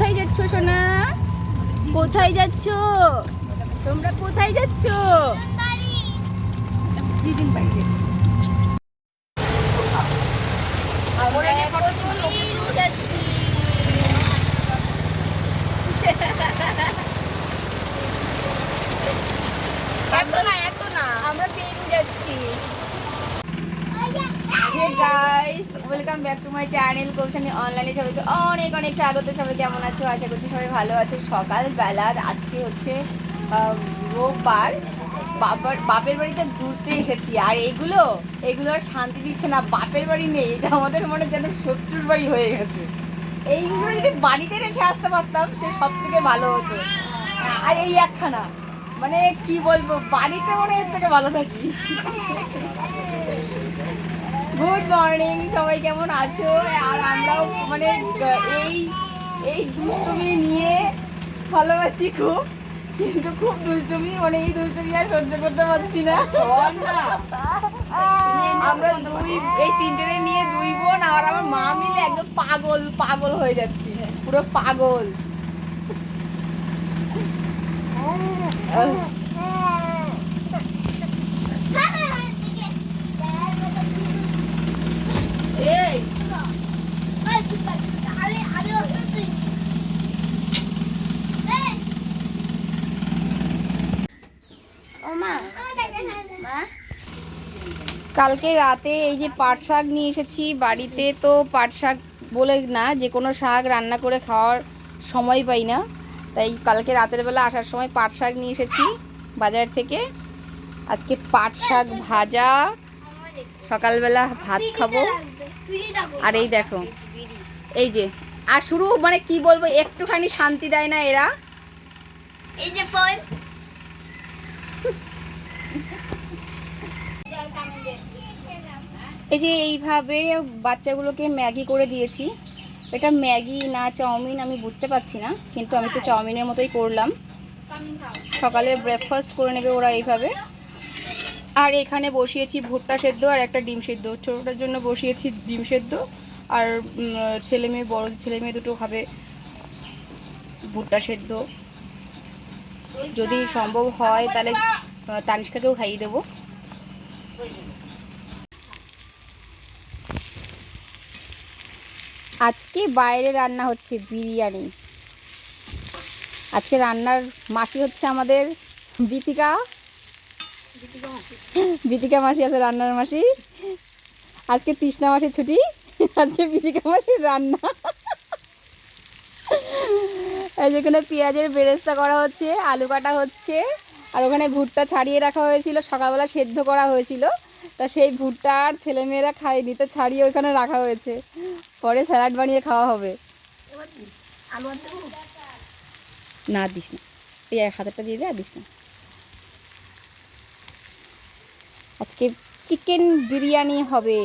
কোথায় যাচ্ছ সোনা? কোথায় যাচ্ছ? তোমরা কোথায় যাচ্ছ? দিদিন বাড়ি যাচ্ছি। আমরা এখন এত না এত না। আমরা পেরু যাচ্ছি। Hey guys welcome back to my channel Koushani অনলাইনে সবাইকে অনেক অনেক স্বাগত। সবাই কেমন আছো? আশা করছি সবাই ভালো আছে। সকালবেলা আজকে হচ্ছে রোববার। বাবার, বাপের বাড়িতে ঘুরতে এসেছি। আর এগুলো এগুলো আর শান্তি দিচ্ছে না। বাপের বাড়ি নেই। এটা আমাদের মনে যেন শত্রুর বাড়ি হয়ে গেছে। এইগুলো যদি বাড়িতে রেখে আসতে পারতাম, সে সব থেকে ভালো হতো। আর এই একখানা। মানে কি বলব, বাড়িতে মনে এর থেকে ভালো থাকি। গুড মর্নিং সবাই কেমন আছো? আর আমরাও মানে এই এই দুষ্টুমি নিয়ে ভালো আছি খুব কিন্তু খুব দুষ্টুমি মানে এই দুষ্টুমি আর সহ্য করতে পারছি না। আমরা দুই এই তিনটে নিয়ে দুই বোন আর আমার মা মিলে একদম পাগল পাগল হয়ে যাচ্ছি। পুরো পাগল। কালকে রাতে এই যে পাট শাক নিয়ে এসেছি, বাড়িতে তো পাট শাক বলে না, যে কোনো শাক রান্না করে খাওয়ার সময় পাই না। তাই কালকে রাতের বেলা আসার সময় পাট শাক নিয়ে এসেছি বাজার থেকে। আজকে পাট শাক ভাজা, সকালবেলা ভাত খাব। আর এই দেখো, এই যে, আর শুরু মানে কি বলব, একটুখানি শান্তি দেয় না এরা। এই যে ফোন এই যে এইভাবে বাচ্চাগুলোকে ম্যাগি করে দিয়েছি। এটা ম্যাগি না চাউমিন আমি বুঝতে পারছি না কিন্তু আমি তো চাউমিনের মতোই করলাম। সকালে ব্রেকফাস্ট করে নেবে ওরা এইভাবে। আর এখানে বসিয়েছি ভুট্টা সেদ্ধ আর একটা ডিম সেদ্ধ। ছোটোটার জন্য বসিয়েছি ডিম সেদ্ধ। আর ছেলে মেয়ে বড় ছেলে মেয়ে দুটো খাবে ভুট্টা সেদ্ধ। যদি সম্ভব হয় তাহলে তানিষ্কাকেও খাইয়ে দেবো। আজকে বাইরে রান্না হচ্ছে বিরিয়ানি। আজকে রান্নার মাসি হচ্ছে আমাদের বিতিকা। বিতিকা মাসি আছে রান্নার মাসি। আজকে তৃষ্ণা মাসির ছুটি। আজকে বিতিকা মাসির রান্না। যেখানে পেঁয়াজের বেরেস্তা করা হচ্ছে, আলু কাটা হচ্ছে, আর ওখানে ভুট্টা ছাড়িয়ে রাখা হয়েছিল, সকালবেলা সেদ্ধ করা হয়েছিল। তা সেই ভুট্টা আর ছেলেমেয়েরা খায়নি, তো ছাড়িয়ে ওইখানে রাখা হয়েছে। পরে স্যালাড বানিয়ে খাওয়া হবে। না দিস না। এই এক হাতেরটা দিয়ে দে আর দিস না। আজকে চিকেন বিরিয়ানি হবে।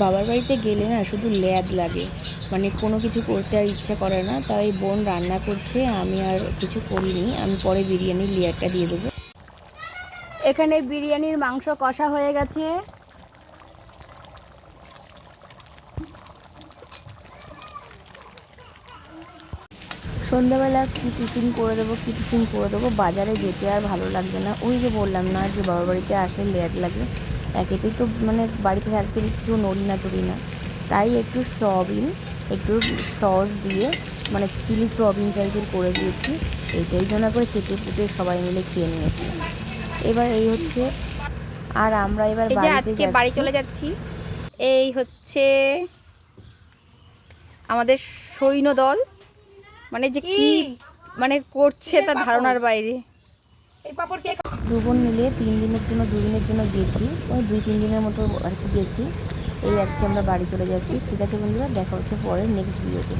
বাবার বাড়িতে গেলে না শুধু ল্যাদ লাগে। মানে কোনো কিছু করতে আর ইচ্ছা করে না। তাই বোন রান্না করছে আমি আর কিছু করিনি। আমি পরে বিরিয়ানির লেয়ারটা দিয়ে দেবো। এখানে বিরিয়ানির মাংস কষা হয়ে গেছে। সন্ধ্যাবেলা কী টিফিন করে দেবো কী টিফিন করে দেবো বাজারে যেতে আর ভালো লাগবে না। ওই যে বললাম না যে বাবার বাড়িতে আসলে লেট লাগে। একেতেই তো মানে বাড়িতে থাকতে একটু নড়ি না চড়ি না। তাই একটু সয়াবিন একটু সস দিয়ে মানে চিলি সয়াবিন টাইপের করে দিয়েছি। এইটাই জন্য করে চেটে পুটে সবাই মিলে খেয়ে নিয়েছি। এবার এই হচ্ছে আর আমরা এবার আজকে বাড়ি চলে যাচ্ছি। এই হচ্ছে আমাদের সৈন্য দল মানে যে কি মানে করছে তার ধারণার বাইরে। দু বোন মিলে তিন দিনের জন্য দুদিনের জন্য গিয়েছি ওই দুই তিন দিনের মতো আর কি গিয়েছি এই আজকে আমরা বাড়ি চলে যাচ্ছি। ঠিক আছে বন্ধুরা দেখা হচ্ছে পরে নেক্সট ভিডিওতে